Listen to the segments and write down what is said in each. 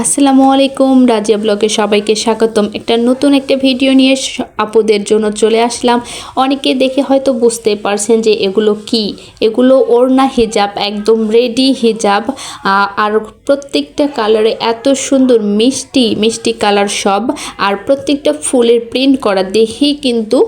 আসসালামু আলাইকুম, রাজিয়া ব্লগে সবাইকে স্বাগতম। একটা নতুন একটা ভিডিও নিয়ে আপুদের জন্য চলে আসলাম। অনেকে দেখে হয়তো বুঝতে পারছেন যে এগুলো কি? এগুলো ওড়না হিজাব, একদম রেডি হিজাব। আর প্রত্যেকটা কালারে এত সুন্দর মিষ্টি মিষ্টি কালার সব। আর প্রত্যেকটা ফুলের প্রিন্ট করা দেখেই কিন্তু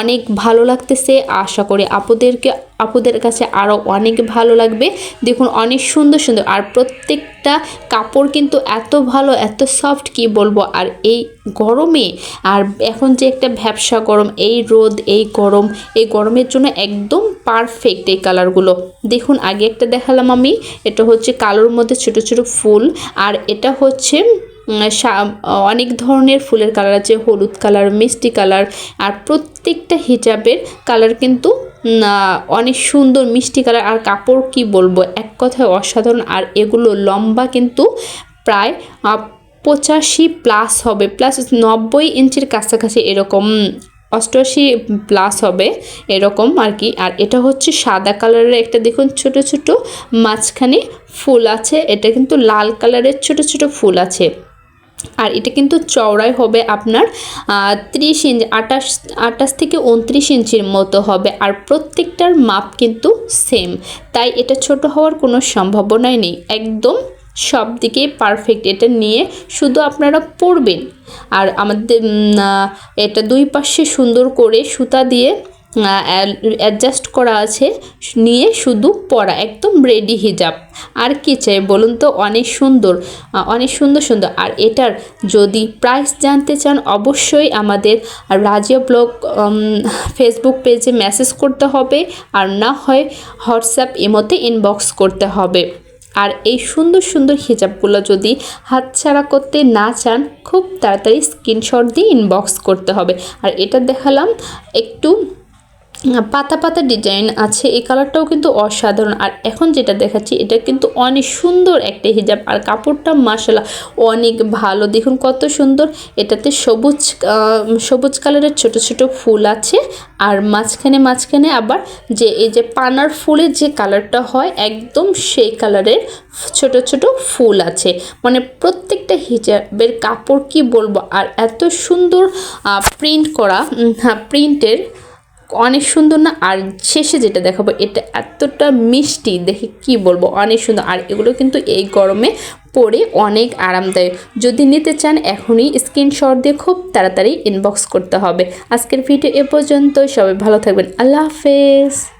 অনেক ভালো লাগতেছে। আশা করি আপুদেরকে আপুদের কাছে আরও অনেক ভালো লাগবে। দেখুন, অনেক সুন্দর সুন্দর। আর প্রত্যেকটা কাপড় কিন্তু এত ভালো, এত সফট কি বলব? আর এই গরমে, আর এখন যে একটা ভ্যাবসা গরম, এই রোদ, এই গরম, এই গরমের জন্য একদম পারফেক্ট এই কালারগুলো দেখুন, আগে একটা দেখালাম আমি, এটা হচ্ছে কালোর মধ্যে ছোট ছোট ফুল, আর এটা হচ্ছে অনেক ধরনের ফুলের কালার আছে, হলুদ কালার মিষ্টি কালার আর প্রত্যেকটা হিজাবের কালার কিন্তু অনেক সুন্দর মিষ্টি কালার। আর কাপড় কি বলব, এক কথায় অসাধারণ। আর এগুলো লম্বা কিন্তু প্রায় পঁচাশি প্লাস হবে। প্লাস নব্বই ইঞ্চির কাছাকাছি এরকম, অষ্টআশি প্লাস হবে এরকম আর কি। আর এটা হচ্ছে সাদা কালারের একটা, দেখুন ছোট ছোট মাঝখানে ফুল আছে। এটা কিন্তু লাল কালারের ছোট ছোট ফুল আছে। আর এটা কিন্তু চওড়াই হবে আপনার ত্রিশ ইঞ্চ আটাশ আটাশ থেকে উনত্রিশ ইঞ্চির মতো হবে আর প্রত্যেকটার মাপ কিন্তু সেম তাই এটা ছোট হওয়ার কোনো সম্ভাবনাই নেই। একদম সব দিকে পারফেক্ট এটা নিয়ে শুধু আপনারা পরবেন। আর আমাদের এটা দুই পাশে সুন্দর করে সুতা দিয়ে অ্যাডজাস্ট করা আছে, নিয়ে শুধু পরা একদম রেডি হিজাব আর কি চাই বলুন তো? অনেক সুন্দর অনেক সুন্দর সুন্দর। আর এটার যদি প্রাইস জানতে চান, অবশ্যই আমাদের রাজিয়া ব্লগ ফেসবুক পেজে মেসেজ করতে হবে। আর না হয় হোয়াটসঅ্যাপ এমতে ইনবক্স করতে হবে। আর এই সুন্দর সুন্দর হিজাবগুলো যদি হাতছাড়া করতে না চান, খুব তাড়াতাড়ি স্ক্রিনশট দিয়ে ইনবক্স করতে হবে। আর এটা দেখালাম একটু পাতা পাতা ডিজাইন আছে, এই কালারটাও কিন্তু অসাধারণ। আর এখন যেটা দেখাচ্ছি, এটা কিন্তু অনেক সুন্দর একটা হিজাব। আর কাপড়টা মাসালা অনেক ভালো। দেখুন কত সুন্দর। এটাতে সবুজ সবুজ কালারের ছোট ছোট ফুল আছে। আর মাঝখানে মাঝখানে আবার যে, এই যে পানার ফুলের যে কালারটা হয়, একদম সেই কালারের ছোট ছোট ফুল আছে। মানে প্রত্যেকটা হিজাবের কাপড় কি বলব? আর এত সুন্দর প্রিন্ট করা প্রিন্টের অনেক সুন্দর না? আর শেষে যেটা দেখাবো, এটা এতটা মিষ্টি, দেখে কি বলব? অনেক সুন্দর। আর এগুলো কিন্তু এই গরমে পরে অনেক আরামদায়ক। যদি নিতে চান, এখনই স্ক্রিনশট দিয়ে খুব তাড়াতাড়ি ইনবক্স করতে হবে। আজকের ভিডিও এ পর্যন্ত সবাই ভালো থাকবেন। আল্লাহ হাফেজ।